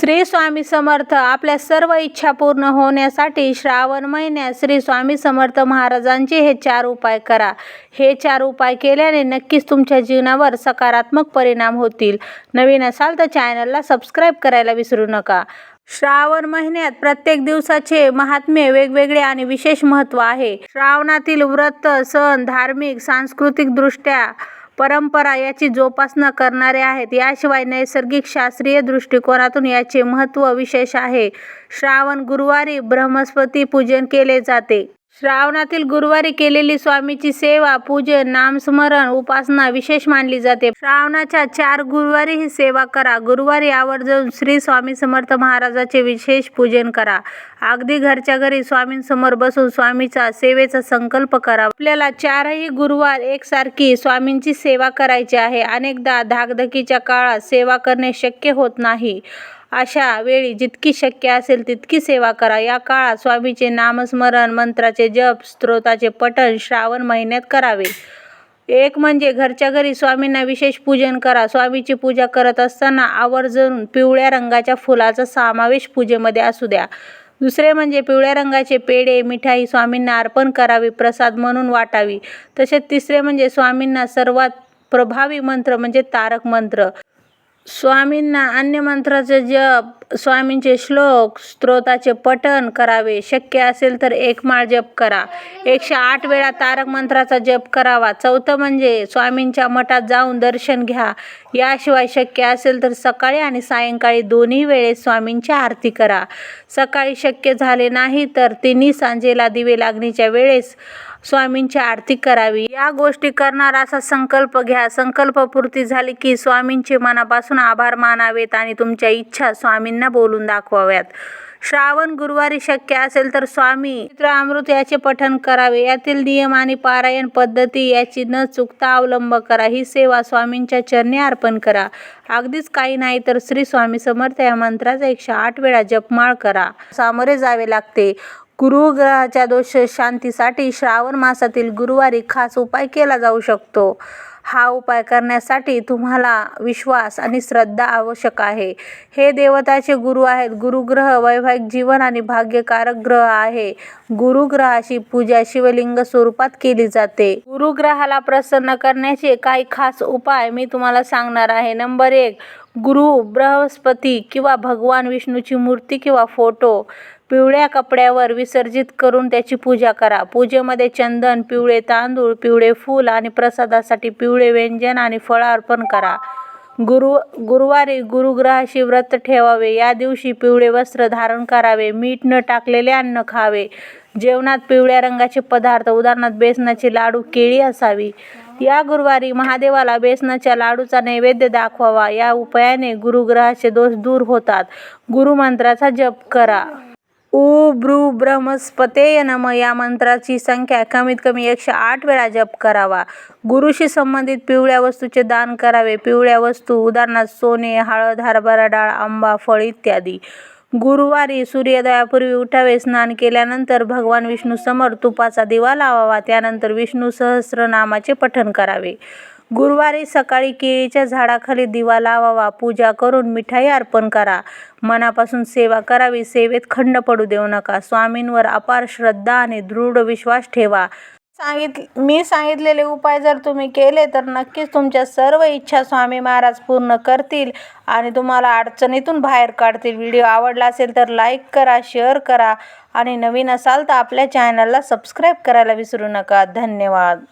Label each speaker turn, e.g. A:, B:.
A: श्री स्वामी समर्थ आपल्या सर्व इच्छा पूर्ण होण्यासाठी श्रावण महिन्यात श्री स्वामी समर्थ महाराजांचे हे चार उपाय करा. हे चार उपाय केल्याने नक्कीच तुमच्या जीवनावर सकारात्मक परिणाम होतील. नवीन असाल तर चॅनलला सबस्क्राईब करायला विसरू नका. श्रावण महिन्यात प्रत्येक दिवसाचे महात्म्य वेगवेगळे आणि विशेष महत्त्व आहे. श्रावणातील व्रत सण धार्मिक सांस्कृतिक दृष्ट्या परंपरा याची जोपासना करणारे आहेत. याशिवाय नैसर्गिक शास्त्रीय दृष्टिकोनातून याचे महत्त्व विशेष आहे. श्रावण गुरुवारी ब्रह्मस्पती पूजन केले जाते. श्रावणातील गुरुवारी केलेली स्वामीची सेवा पूजन नामस्मरण उपासना विशेष मानली जाते. श्रावणाच्या चार गुरुवारी ही सेवा करा. गुरुवारी आवर्जून श्री स्वामी समर्थ महाराजाचे विशेष पूजन करा. अगदी घरच्या घरी स्वामींसमोर बसून स्वामीचा सेवेचा संकल्प करा. आपल्याला चारही गुरुवार एकसारखी स्वामींची सेवा करायची आहे. अनेकदा धाकधकीच्या काळात सेवा करणे शक्य होत नाही. अशा वेळी जितकी शक्य असेल तितकी सेवा करा. या काळात स्वामीचे नामस्मरण मंत्राचे जप स्तोत्राचे पठण श्रावण महिन्यात करावे. एक म्हणजे घरच्या घरी स्वामींना विशेष पूजन करा. स्वामीची पूजा करत असताना आवर्जून पिवळ्या रंगाच्या फुलाचा समावेश पूजेमध्ये असू द्या. दुसरे म्हणजे पिवळ्या रंगाचे पेढे मिठाई स्वामींना अर्पण करावी प्रसाद म्हणून वाटावी. तसेच तिसरे म्हणजे स्वामींना सर्वात प्रभावी मंत्र म्हणजे तारक मंत्र. स्वामींना अन्य मंत्राचं जप स्वामींचे श्लोक स्तोत्राचे पठण करावे. शक्य असेल तर एक माळ जप करा. एकशे आठ वेळा तारक मंत्राचा जप करावा. चौथं म्हणजे स्वामींच्या मठात जाऊन दर्शन घ्या. याशिवाय शक्य असेल तर सकाळी आणि सायंकाळी दोन्ही वेळेस स्वामींची आरती करा. सकाळी शक्य झाले नाही तर तिन्ही सांजेला दिवे लागणीच्या वेळेस स्वामींची आरती करावी. या गोष्टी करणार असा संकल्प घ्या. संकल्पपूर्ती झाली की स्वामींचे मनापासून आभार मानावेत आणि तुमच्या इच्छा स्वामींना बोलून दाखवाव्यात. श्रावण गुरुवारी शक्य असेल तर स्वामी अमृत याचे पठन करावे. यातील नियम आणि पारायण पद्धती याची न चुकता अवलंब करा. ही सेवा स्वामींच्या चरणी अर्पण करा. अगदीच काही नाही तर श्री स्वामी समर्थ या मंत्राचा एकशे आठ वेळा जपमाळ करा. सामोरे जावे लागते. गुरुग्रहाच्या दोष शांतीसाठी श्रावण मासातील गुरुवारी खास उपाय केला जाऊ शकतो. हा उपाय करण्यासाठी तुम्हाला विश्वास आणि श्रद्धा आवश्यक आहे. हे देवताचे गुरु आहेत. गुरुग्रह वैवाहिक जीवन आणि भाग्यकारक ग्रह आहे. गुरुग्रहाची पूजा शिवलिंग स्वरूपात केली जाते. गुरुग्रहाला प्रसन्न करण्याचे काही खास उपाय मी तुम्हाला सांगणार आहे. नंबर एक गुरु बृहस्पती किंवा भगवान विष्णूची मूर्ती किंवा फोटो. पिवळ्या कपड्यावर विसर्जित करून त्याची पूजा करा. पूजेमध्ये चंदन पिवळे तांदूळ पिवळे फूल आणि प्रसादासाठी पिवळे व्यंजन आणि फळ अर्पण करा. गुरु गुरुवारी गुरुग्रहाशी व्रत ठेवावे. या दिवशी पिवळे वस्त्र धारण करावे. मीठ न टाकलेले अन्न खावे. जेवणात पिवळ्या रंगाचे पदार्थ उदाहरणार्थ बेसनाचे लाडू केळी असावी. या गुरुवारी महादेवाला बेसनाच्या लाडूचा नैवेद्य दाखवावा. या उपायाने गुरुग्रहाचे दोष दूर होतात. गुरुमंत्राचा जप करा. ऊ ब्रह्मस्पतेय नम. या मंत्राची संख्या कमीत कमी एकशे आठ वेळा जप करावा. गुरुशी संबंधित पिवळ्या वस्तूचे दान करावे. पिवळ्या वस्तू उदाहरणार्थ सोने हळद हरभरा डाळ आंबा फळ इत्यादी. गुरुवारी सूर्योदयापूर्वी उठावे स्नान केल्यानंतर भगवान विष्णूसमोर तुपाचा दिवा लावावा. त्यानंतर विष्णू सहस्रनामाचे पठण करावे. गुरुवारी सकाळी केळीच्या झाडाखाली दिवा लावावा पूजा करून मिठाई अर्पण करा. मनापासून सेवा करावी सेवेत खंड पडू देऊ नका. स्वामींवर अपार श्रद्धा आणि दृढ विश्वास ठेवा. सांगित मी सांगितलेले उपाय जर तुम्ही केले तर नक्कीच तुमच्या सर्व इच्छा स्वामी महाराज पूर्ण करतील आणि तुम्हाला अडचणीतून बाहेर काढतील. व्हिडिओ आवडला असेल तर लाईक करा शेअर करा आणि नवीन असाल तर आपल्या चॅनलला सबस्क्राईब करायला विसरू नका. धन्यवाद.